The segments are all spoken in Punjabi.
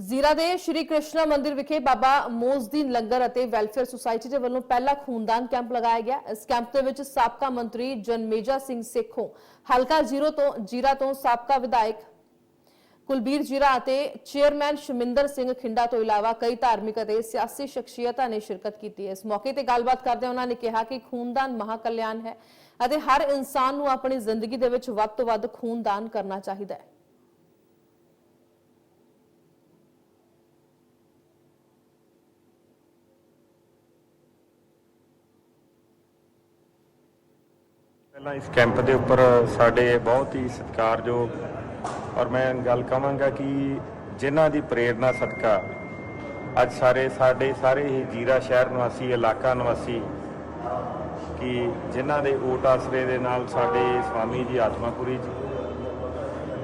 ਜ਼ੀਰਾ ਦੇ ਸ਼੍ਰੀ ਕ੍ਰਿਸ਼ਨਾ ਮੰਦਿਰ ਵਿਖੇ ਬਾਬਾ ਮੋਜ਼ਦੀਨ ਲੰਗਰ ਅਤੇ ਵੈਲਫੇਅਰ ਸੁਸਾਇਟੀ ਦੇ ਵੱਲੋਂ ਪਹਿਲਾ ਖੂਨਦਾਨ ਕੈਂਪ ਲਗਾਇਆ ਗਿਆ। ਇਸ ਕੈਂਪ ਦੇ ਵਿੱਚ ਸਾਬਕਾ ਮੰਤਰੀ ਜਨਮੇਜਾ ਸਿੰਘ ਸੇਖੋਂ, ਹਲਕਾ ਜ਼ੀਰੋ ਤੋਂ, ਜੀਰਾ ਤੋਂ ਸਾਬਕਾ ਵਿਧਾਇਕ ਕੁਲਬੀਰ ਜੀਰਾ ਅਤੇ ਚੇਅਰਮੈਨ ਸ਼ਮਿੰਦਰ ਸਿੰਘ ਖਿੰਡਾ ਤੋਂ ਇਲਾਵਾ ਕਈ ਧਾਰਮਿਕ ਅਤੇ ਸਿਆਸੀ ਸ਼ਖਸੀਅਤਾਂ ਨੇ ਸ਼ਿਰਕਤ ਕੀਤੀ ਇਸ ਮੌਕੇ ਤੇ ਗੱਲਬਾਤ ਕਰਦੇ ਉਹਨਾਂ ਨੇ ਕਿਹਾ ਕਿ ਖੂਨਦਾਨ ਮਹਾਕਲਿਆਣ ਹੈ ਅਤੇ ਹਰ ਇਨਸਾਨ ਨੂੰ ਆਪਣੀ ਜ਼ਿੰਦਗੀ ਦੇ ਵਿੱਚ ਵੱਧ ਤੋਂ ਵੱਧ ਖੂਨਦਾਨ ਕਰਨਾ ਚਾਹੀਦਾ ਹੈ। ਪਹਿਲਾਂ ਇਸ ਕੈਂਪ ਦੇ ਉੱਪਰ ਸਾਡੇ ਬਹੁਤ ਹੀ ਸਤਿਕਾਰਯੋਗ ਔਰ ਮੈਂ ਗੱਲ ਕਹਾਂਗਾ ਕਿ ਜਿਨ੍ਹਾਂ ਦੀ ਪ੍ਰੇਰਣਾ ਸਦਕਾ ਅੱਜ ਸਾਰੇ ਸਾਡੇ ਸਾਰੇ ਹੀ ਜੀਰਾ ਸ਼ਹਿਰ ਨਿਵਾਸੀ, ਇਲਾਕਾ ਨਿਵਾਸੀ ਕਿ ਜਿਨ੍ਹਾਂ ਦੇ ਓਟ ਆਸਰੇ ਦੇ ਨਾਲ ਸਾਡੇ ਸਵਾਮੀ ਜੀ ਆਤਮਾਪੁਰੀ ਜੀ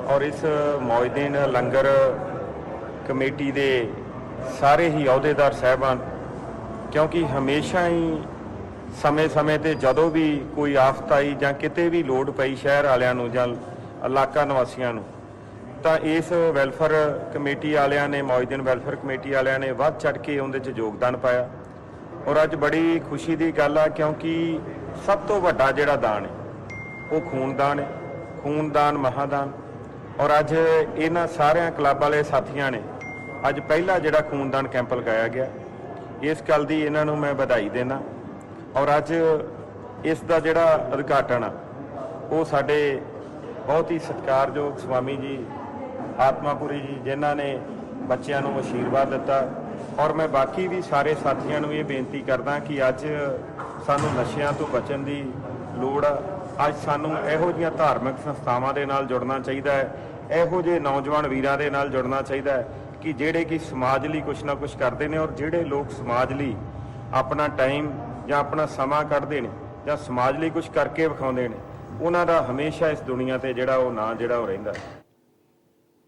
ਔਰ ਇਸ ਮੌਜਦੀਨ ਲੰਗਰ ਕਮੇਟੀ ਦੇ ਸਾਰੇ ਹੀ ਅਹੁਦੇਦਾਰ ਸਹਿਬਾਨ ਕਿਉਂਕਿ ਹਮੇਸ਼ਾ ਹੀ ਸਮੇਂ-ਸਮੇਂ ਤੇ ਜਦੋਂ ਵੀ ਕੋਈ ਆਫਤ ਆਈ ਜਾਂ ਕਿਤੇ ਵੀ ਲੋੜ ਪਈ ਸ਼ਹਿਰ ਵਾਲਿਆਂ ਨੂੰ ਜਾਂ ਇਲਾਕਾ ਨਿਵਾਸੀਆਂ ਨੂੰ, ਤਾਂ ਇਸ ਵੈਲਫੇਅਰ ਕਮੇਟੀ ਵਾਲਿਆਂ ਨੇ ਮੌਜਦੀਨ ਵੈਲਫੇਅਰ ਕਮੇਟੀ ਵਾਲਿਆਂ ਨੇ ਵੱਧ ਚੜ ਕੇ ਉਹਦੇ 'ਚ ਯੋਗਦਾਨ ਪਾਇਆ। ਔਰ ਅੱਜ ਬੜੀ ਖੁਸ਼ੀ ਦੀ ਗੱਲ ਆ, ਕਿਉਂਕਿ ਸਭ ਤੋਂ ਵੱਡਾ ਜਿਹੜਾ ਦਾਨ ਹੈ, ਉਹ ਖੂਨਦਾਨ ਹੈ, ਖੂਨਦਾਨ ਮਹਾਦਾਨ। ਔਰ ਅੱਜ ਇਹਨਾਂ ਸਾਰਿਆਂ ਕਲੱਬ ਵਾਲੇ ਸਾਥੀਆਂ ਨੇ ਅੱਜ ਪਹਿਲਾ ਜਿਹੜਾ ਖੂਨਦਾਨ ਕੈਂਪ ਲਗਾਇਆ ਗਿਆ। ਇਸ ਗੱਲ ਦੀ ਇਹਨਾਂ ਨੂੰ ਮੈਂ ਵਧਾਈ ਦੇਣਾ ਔਰ ਅੱਜ ਇਸ ਦਾ ਜਿਹੜਾ ਉਦਘਾਟਨ ਆ, ਉਹ ਸਾਡੇ ਬਹੁਤ ਹੀ ਸਤਿਕਾਰਯੋਗ ਸਵਾਮੀ ਜੀ, ਆਤਮਾਪੁਰੀ ਜੀ, ਜਿਨ੍ਹਾਂ ਨੇ ਬੱਚਿਆਂ ਨੂੰ ਆਸ਼ੀਰਵਾਦ ਦਿੱਤਾ। ਔਰ ਮੈਂ ਬਾਕੀ ਵੀ ਸਾਰੇ ਸਾਥੀਆਂ ਨੂੰ ਇਹ ਬੇਨਤੀ ਕਰਦਾ ਕਿ ਅੱਜ ਸਾਨੂੰ ਨਸ਼ਿਆਂ ਤੋਂ ਬਚਣ ਦੀ ਲੋੜ ਆ। ਅੱਜ ਸਾਨੂੰ ਇਹੋ ਜਿਹੀਆਂ ਧਾਰਮਿਕ ਸੰਸਥਾਵਾਂ ਦੇ ਨਾਲ ਜੁੜਨਾ ਚਾਹੀਦਾ ਹੈ। ਇਹੋ ਜਿਹੇ ਨੌਜਵਾਨ ਵੀਰਾਂ ਦੇ ਨਾਲ ਜੁੜਨਾ ਚਾਹੀਦਾ ਹੈ ਕਿ ਜਿਹੜੇ ਕਿ ਸਮਾਜ ਲਈ ਕੁਝ ਨਾ ਕੁਝ ਕਰਦੇ ਨੇ ਔਰ ਜਿਹੜੇ ਲੋਕ ਸਮਾਜ ਲਈ ਆਪਣਾ ਟਾਈਮ ਜਾਂ ਆਪਣਾ ਸਮਾਂ ਕੱਢਦੇ ਨੇ, ਜਾਂ ਸਮਾਜ ਲਈ ਕੁਝ ਕਰਕੇ ਵਿਖਾਉਂਦੇ ਨੇ, ਉਹਨਾਂ ਦਾ ਹਮੇਸ਼ਾ ਇਸ ਦੁਨੀਆ ਤੇ ਜਿਹੜਾ ਉਹ ਨਾਂ, ਜਿਹੜਾ ਉਹ ਰਹਿੰਦਾ